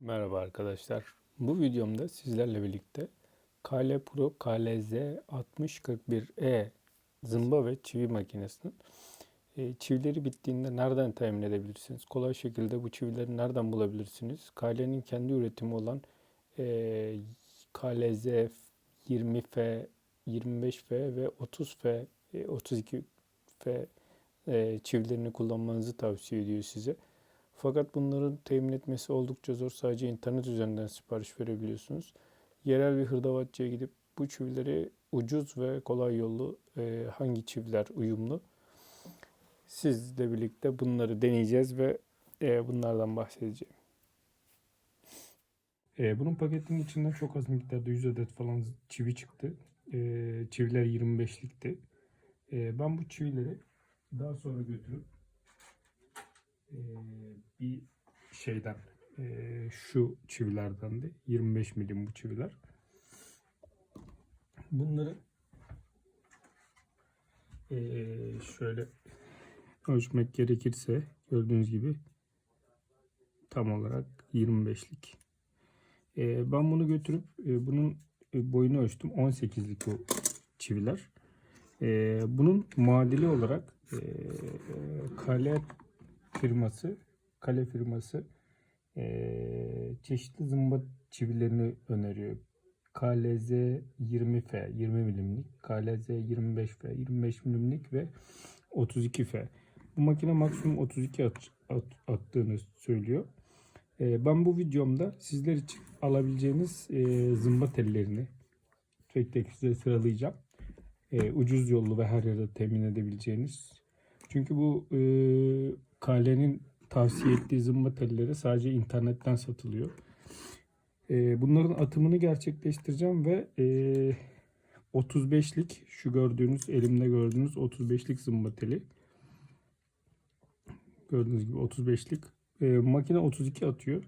Merhaba arkadaşlar. Bu videomda sizlerle birlikte KL Pro KLZ 6041E zımba ve çivi makinesinin e, çivileri bittiğinde nereden temin edebilirsiniz? Kolay şekilde bu çivileri nereden bulabilirsiniz? KL'nin kendi üretimi olan e, KLZ 20F, 25F ve 30F, e, 32F e, çivilerini kullanmanızı tavsiye ediyor size. Fakat bunların temin etmesi oldukça zor. Sadece internet üzerinden sipariş verebiliyorsunuz. Yerel bir hırdavatçıya gidip bu çivileri ucuz ve kolay yollu e, hangi çiviler uyumlu sizle birlikte bunları deneyeceğiz ve e, bunlardan bahsedeceğim. E, bunun paketinin içinden çok az miktarda 100 adet falan çivi çıktı. E, çiviler 25'likti. E, ben bu çivileri daha sonra götürüp e, bir şeyden e, şu çivilerden de 25 milim bu çiviler. Bunları e, şöyle ölçmek gerekirse gördüğünüz gibi tam olarak 25'lik. E, ben bunu götürüp e, bunun e, boyunu ölçtüm. 18'lik bu çiviler. E, bunun muadili olarak e, kale firması, kale firması eee, çeşitli zımba çivilerini öneriyor. KLZ 20F 20 milimlik, KLZ 25F 25 milimlik ve 32F. Bu makine maksimum 32 at, at- attığını söylüyor. Eee, ben bu videomda sizler için alabileceğiniz eee, zımba tellerini tek tek size sıralayacağım. Eee, ucuz yollu ve her yerde temin edebileceğiniz. Çünkü bu eee Kale'nin tavsiye ettiği zımba telleri sadece internetten satılıyor. Ee, bunların atımını gerçekleştireceğim ve ee, 35'lik şu gördüğünüz elimde gördüğünüz 35'lik zımba teli. Gördüğünüz gibi 35'lik. Ee, makine 32 atıyor.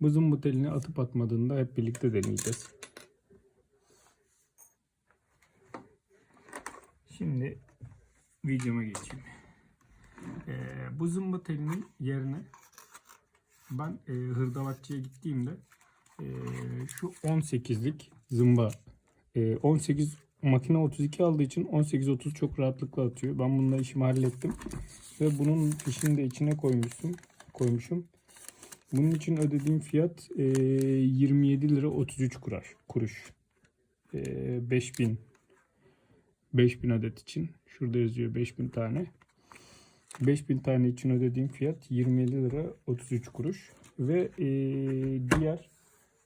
Bu zımba telini atıp atmadığını da hep birlikte deneyeceğiz. Şimdi videoma geçeyim. Ee, bu zımba telinin yerine ben e, hırdavatçıya gittiğimde e, şu 18'lik zımba e, 18 makine 32 aldığı için 18-30 çok rahatlıkla atıyor. Ben bununla işimi hallettim. Ve bunun fişini de içine koymuşum. koymuşum. Bunun için ödediğim fiyat e, 27 lira 33 kuruş. kuruş. E, 5000 5000 adet için. Şurada yazıyor 5000 tane. 5000 tane için ödediğim fiyat 27 lira 33 kuruş. Ve e, diğer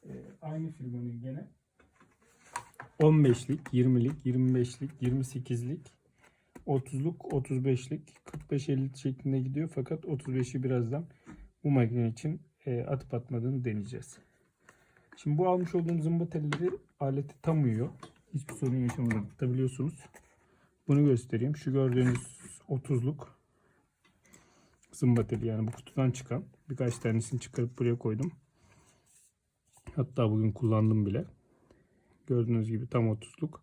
e, aynı firmanın gene 15'lik, 20'lik, 25'lik, 28'lik, 30'luk, 35'lik, 45-50 şeklinde gidiyor. Fakat 35'i birazdan bu makine için e, atıp atmadığını deneyeceğiz. Şimdi bu almış olduğum zımba telleri aleti tam uyuyor. Hiçbir sorun yaşamadan tutabiliyorsunuz. Bunu göstereyim. Şu gördüğünüz 30'luk zımba teli yani bu kutudan çıkan. Birkaç tanesini çıkarıp buraya koydum. Hatta bugün kullandım bile. Gördüğünüz gibi tam 30'luk.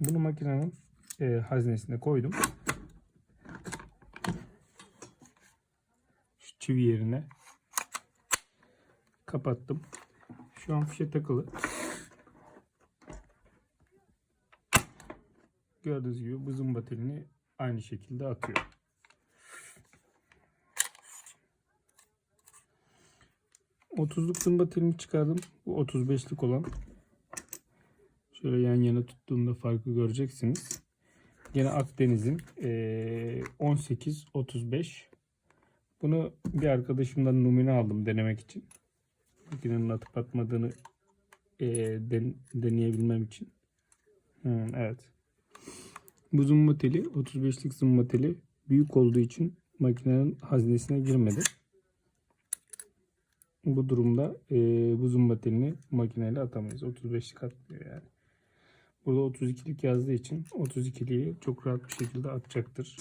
Bunu makinenin e, haznesine koydum. Şu çivi yerine kapattım. Şu an fişe takılı. Gördüğünüz gibi bu zımba telini aynı şekilde atıyor. Otuzluk zımba telini çıkardım. Bu 35'lik olan. Şöyle yan yana tuttuğumda farkı göreceksiniz. Yine Akdeniz'in eee, 18-35. Bunu bir arkadaşımdan numune aldım denemek için. Makinenin atıp atmadığını deneyebilmem için. Evet. Bu zımba teli 35'lik zımba teli büyük olduğu için makinenin haznesine girmedi. Bu durumda e, bu zımba telini makineyle atamayız. 35'lik atmıyor yani. Burada 32'lik yazdığı için 32'liği çok rahat bir şekilde atacaktır.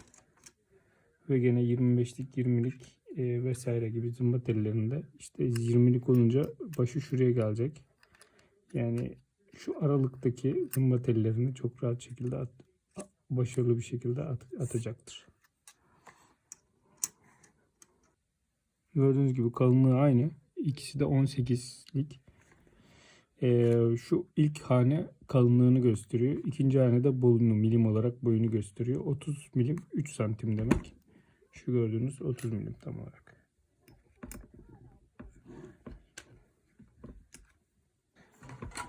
Ve gene 25'lik 20'lik e, vesaire gibi zımba tellerinde işte 20'lik olunca başı şuraya gelecek. Yani şu aralıktaki zımba tellerini çok rahat şekilde at, başarılı bir şekilde at- atacaktır. Gördüğünüz gibi kalınlığı aynı. İkisi de 18'lik. Ee, şu ilk hane kalınlığını gösteriyor. İkinci hane de boyunu milim olarak boyunu gösteriyor. 30 milim 3 santim demek. Şu gördüğünüz 30 milim tam olarak.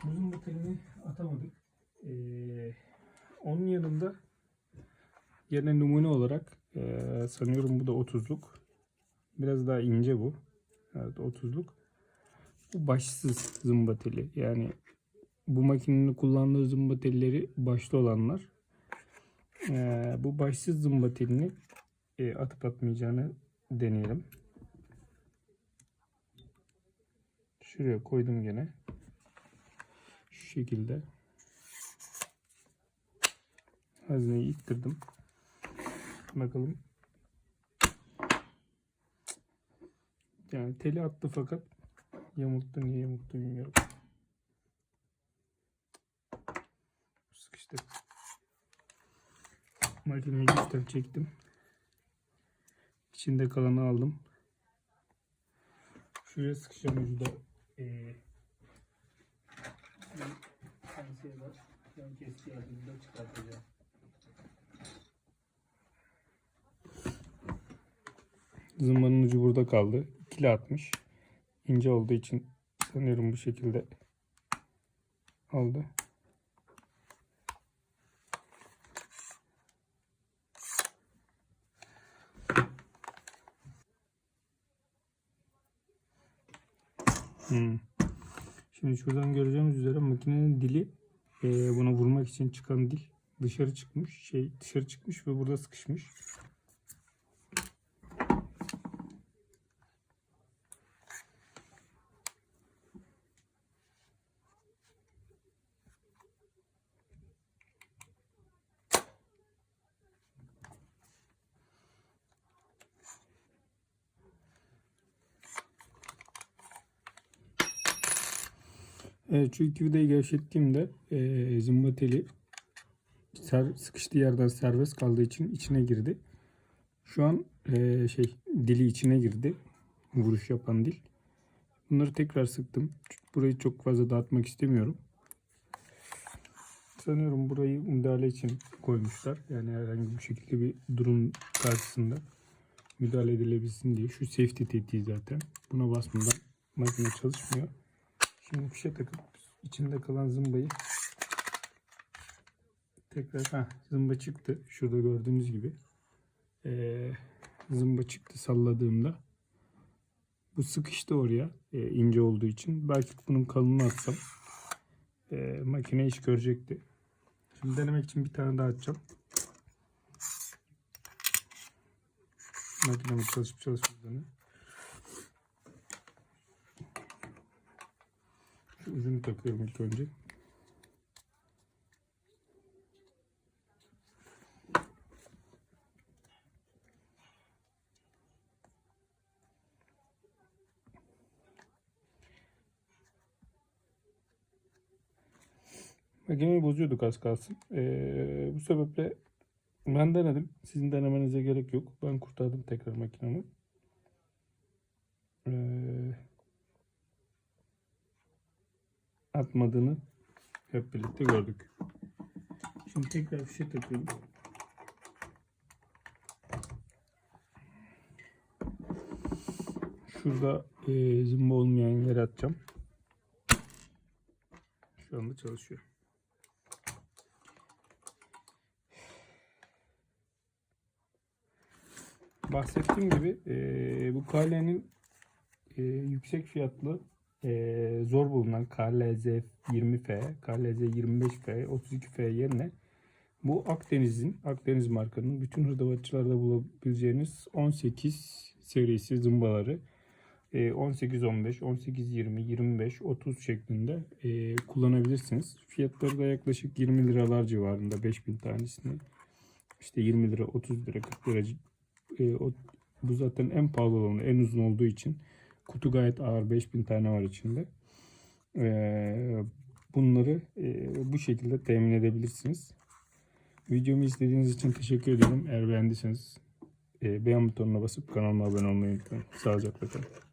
Buzun motelini atamadık. Ee, onun yanında yine numune olarak ee, sanıyorum bu da 30'luk. Biraz daha ince bu. Evet 30'luk. Bu başsız zımba teli. Yani bu makinenin kullandığı zımba telleri başlı olanlar. Ee, bu başsız zımba telini e, atıp atmayacağını deneyelim. Şuraya koydum gene. Şu şekilde. Hazneyi ittirdim. Bakalım. Yani teli attı fakat yamulttu niye yamulttu bilmiyorum. Sıkıştı. Makineyi üstten çektim. İçinde kalanı aldım. Şuraya sıkışacağım ucu da ee, bir pensiye var. Yan keski yardımıyla çıkartacağım. Zımbanın ucu burada kaldı. İkili atmış. İnce olduğu için sanıyorum bu şekilde aldı. Hmm. Şimdi şuradan göreceğimiz üzere makinenin dili e, buna vurmak için çıkan dil dışarı çıkmış. Şey dışarı çıkmış ve burada sıkışmış. Şu iki vidayı gevşettiğimde e, zımba teli ser, sıkıştığı yerden serbest kaldığı için içine girdi. Şu an e, şey dili içine girdi. Vuruş yapan dil. Bunları tekrar sıktım. Burayı çok fazla dağıtmak istemiyorum. Sanıyorum burayı müdahale için koymuşlar. Yani herhangi bir şekilde bir durum karşısında müdahale edilebilsin diye. Şu safety tetiği zaten. Buna basmadan makine çalışmıyor. Şimdi fişe takıp içinde kalan zımbayı tekrar ha zımba çıktı. Şurada gördüğünüz gibi ee, zımba çıktı salladığımda bu sıkıştı oraya e, ince olduğu için. Belki bunun kalınlığını atsam e, makine iş görecekti. Şimdi denemek için bir tane daha açacağım. Makinemin çalışıp çalışmadığını. Şu ucunu takıyorum ilk önce. Makineyi bozuyorduk az kalsın. Ee, bu sebeple ben denedim. Sizin denemenize gerek yok. Ben kurtardım tekrar makinemi. Ee, atmadığını hep birlikte gördük. Şimdi tekrar bir şey takıyorum. Şurada e, zımba olmayan yere atacağım. Şu anda çalışıyor. Bahsettiğim gibi e, bu kalenin e, yüksek fiyatlı e, zor bulunan KLZ 20F, KLZ 25F, 32F yerine bu Akdeniz'in, Akdeniz markanın bütün hırdavatçılarda bulabileceğiniz 18 serisi zımbaları e, 18 15, 18 20, 25, 30 şeklinde e, kullanabilirsiniz. Fiyatları da yaklaşık 20 liralar civarında 5000 tanesini. İşte 20 lira, 30 lira, 40 lira. E, o, bu zaten en pahalı olanı, en uzun olduğu için. Kutu gayet ağır 5000 tane var içinde. Ee, bunları e, bu şekilde temin edebilirsiniz. Videomu izlediğiniz için teşekkür ederim. Eğer beğendiyseniz e, beğen butonuna basıp kanalıma abone olmayı unutmayın. Sağlıcakla kalın.